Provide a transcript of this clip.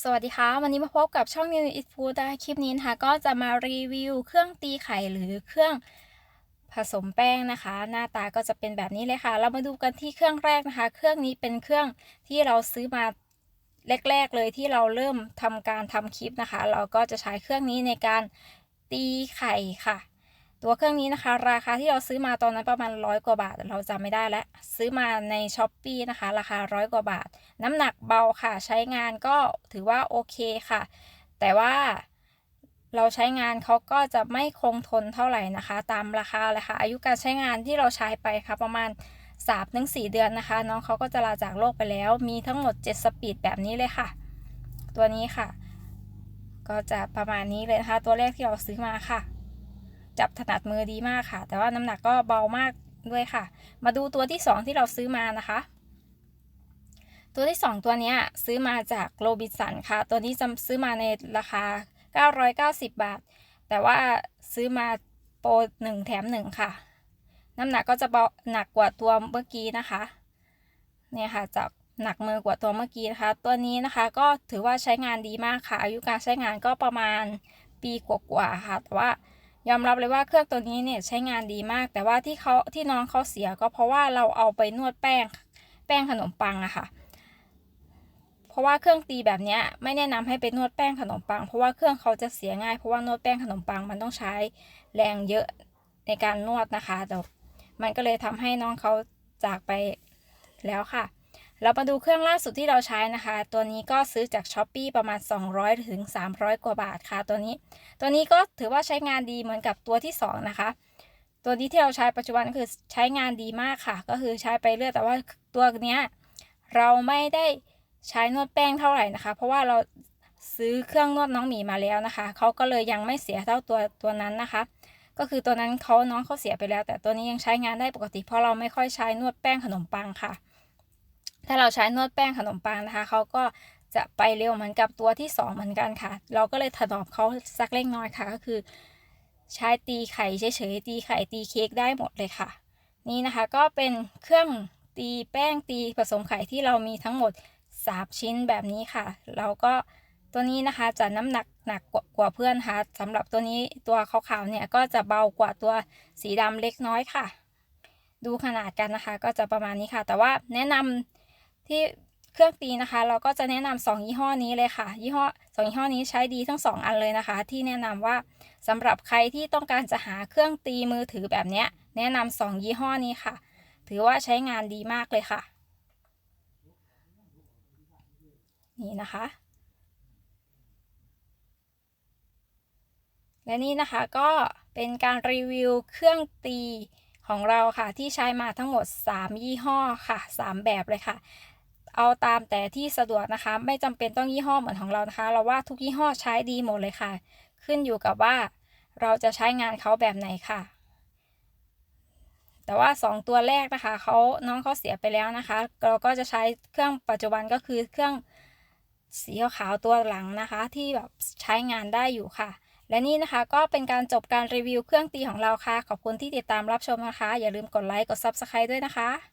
สวัสดีค่ะ วันนี้มาพบกับช่อง New It Food นะคะคลิปนี้นะคะ ก็จะมารีวิว เครื่องตีไข่หรือเครื่องผสมแป้งนะคะ หน้าตาก็จะเป็นแบบนี้เลยค่ะ เรามาดูกันที่เครื่องแรกนะคะ เครื่องนี้เป็นเครื่องที่เราซื้อมาแรก ๆ เลยที่เราเริ่มทำการทำคลิปนะคะ เราก็จะใช้เครื่องนี้ในการตีไข่ค่ะ ตัวเครื่องนี้นะคะ ราคาที่เราซื้อมาตอนนั้นประมาณร้อยกว่าบาท เราจำไม่ได้แล้ว ซื้อมาในช้อปปีนะคะ ราคาร้อยกว่าบาท น้ำหนักเบาค่ะ ใช้งานก็ถือว่าโอเคค่ะ แต่ว่าเราใช้งานเขาก็จะไม่คงทนเท่าไหร่นะคะ ตามราคาเลยค่ะ อายุการใช้งานที่เราใช้ไปค่ะ ประมาณ3ถึงเดือนนะคะ น้องเขาก็จะลาจากโลกไปแล้ว มีทั้งหมด 7 สปีดแบบนี้เลยค่ะ ตัวนี้ค่ะ ก็จะประมาณนี้เลยนะคะ ตัวแรกที่เราซื้อมาค่ะ จับถนัดมือดีมากค่ะ แต่ว่าน้ำหนักก็เบามากด้วยค่ะ มาดูตัวที่ 2 ที่เราซื้อมานะคะ ตัวที่ 2 ตัวนี้ซื้อมาจากโรบินสันค่ะ ตัวนี้จะซื้อมาในราคา 990 บาท แต่ว่าซื้อมาโปร1แถม 1 ค่ะ น้ำหนักก็จะเบาหนักกว่าตัวเมื่อกี้นะคะ เนี่ยค่ะจากหนักมือกว่าตัวเมื่อกี้นะคะ ตัวนี้นะคะก็ถือว่าใช้งานดีมากค่ะ อายุการใช้งานก็ประมาณปีกว่าๆค่ะ แต่ว่า ยอมรับเลยว่าเครื่องตัวนี้เนี่ยใช้งานดีมาก แต่ว่าที่เขาที่น้องเขาเสียก็เพราะว่าเราเอาไปนวดแป้งแป้งขนมปังอะค่ะ เพราะว่าเครื่องตีแบบนี้ไม่แนะนำให้ไปนวดแป้งขนมปัง เพราะว่าเครื่องเขาจะเสียง่ายเพราะว่านวดแป้งขนมปังมันต้องใช้แรงเยอะในการนวดนะคะแต่มันก็เลยทำให้น้องเขาจากไปแล้วค่ะ เรามาดูเครื่องล่าสุดที่เราใช้นะคะ ตัวนี้ก็ซื้อจากช้อปปีประมาณ 200ถึง300 กว่าบาทค่ะตัวนี้ ตัวนี้ก็ถือว่าใช้งานดีเหมือนกับตัวที่ 2 นะคะ ตัวนี้ที่เราใช้ปัจจุบันคือใช้งานดีมากค่ะ ก็คือใช้ไปเรื่อยแต่ว่าตัวเนี้ยเราไม่ได้ใช้นวดแป้งเท่าไหร่นะคะ เพราะว่าเราซื้อเครื่องนวดน้องหมีมาแล้วนะคะเขาก็เลยยังไม่เสียเท่าตัวตัวนั้นนะคะ ก็คือตัวนั้นเขาน้องเขาเสียไปแล้ว แต่ตัวนี้ยังใช้งานได้ปกติเพราะเราไม่ค่อยใช้นวดแป้งขนมปังค่ะ ถ้าเราใช้นวดแป้งขนมปังนะคะเขาก็จะไปเร็วเหมือนกับตัวที่ 2 เหมือนกันค่ะ เราก็เลยถนอมเขาสักเล็กน้อยค่ะ ก็คือ ใช้ตีไข่เฉยๆตีไข่ตีเค้กได้หมดเลยค่ะ นี่นะคะก็เป็นเครื่องตีแป้งตีผสมไข่ที่เรามีทั้งหมด 3 ชิ้นแบบนี้ค่ะ เราก็ตัวนี้นะคะจะน้ำหนักหนักกว่าเพื่อนค่ะสำหรับตัวนี้ตัวขาวๆเนี่ยก็จะเบากว่าตัวสีดำเล็กน้อยค่ะ ดูขนาดกันนะคะ ก็จะประมาณนี้ค่ะ แต่ว่าแนะนำ ที่เครื่องตีนะคะ เราก็จะแนะนำสองยี่ห้อนี้เลยค่ะ ยี่ห้อสองยี่ห้อนี้ใช้ดีทั้งสองอันเลยนะคะ ที่แนะนำว่าสำหรับใครที่ต้องการจะหาเครื่องตีมือถือแบบเนี้ยแนะนำสองยี่ห้อนี้ค่ะ ถือว่าใช้งานดีมากเลยค่ะ นี่นะคะ และนี่นะคะก็เป็นการรีวิวเครื่องตีของเราค่ะที่ใช้มาทั้งหมด 3 ยี่ห้อค่ะ 3 แบบเลยค่ะ เอาตามแต่ที่สะดวกนะคะ ไม่จำเป็นต้องยี่ห้อเหมือนของเรานะคะ เราว่าทุกยี่ห้อใช้ดีหมดเลยค่ะ ขึ้นอยู่กับว่าเราจะใช้งานเขาแบบไหนค่ะ แต่ว่า 2 ตัวแรกนะคะเขาน้องเขาเสียไปแล้วนะคะ เราก็จะใช้เครื่องปัจจุบันก็คือเครื่องสีขาวตัวหลังนะคะ ที่แบบใช้งานได้อยู่ค่ะ และนี่นะคะก็เป็นการจบการรีวิวเครื่องตีของเราค่ะ ขอบคุณที่ติดตามรับชมนะคะ อย่าลืมกดไลค์กด Subscribe ด้วยนะคะ